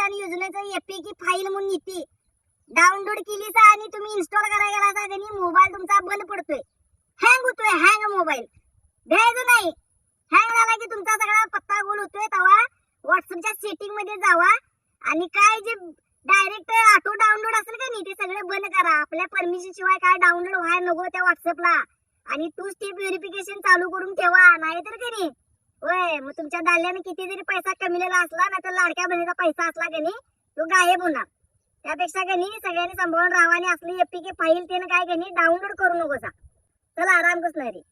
किसान योजनेचं एपीकी फाईल म्हणून येते. डाउनलोड केली सा आणि तुम्ही इन्स्टॉल करायला गेला सा मोबाईल तुमचा बंद पडतोय. हँग होतोय हँग मोबाईल द्यायचं नाही. हँग झाला की तुमचा सगळा पत्ता गोल होतोय तेव्हा व्हॉट्सअपच्या सेटिंगमध्ये जावा आणि काय जे डायरेक्ट ऑटो डाउनलोड असेल का नाही ते सगळं बंद करा. आपल्या परमिशन शिवाय काय डाउनलोड व्हायला नको त्या व्हॉट्सअपला. आणि टू स्टेप व्हेरिफिकेशन चालू करून ठेवा. नाहीतर की नाही? होय मग तुमच्या दाल्याने किती जरी पैसा कमिलेला असला ना तर लाडक्या बहिणीचा पैसा असला का नाही तो गायब होणार. त्यापेक्षा गणी सगळ्यांनी सांभाळून राहा असली एपी के फाईल त्यानं काय गणी डाउनलोड करू नको सा चला आराम कसणारी नाही रे.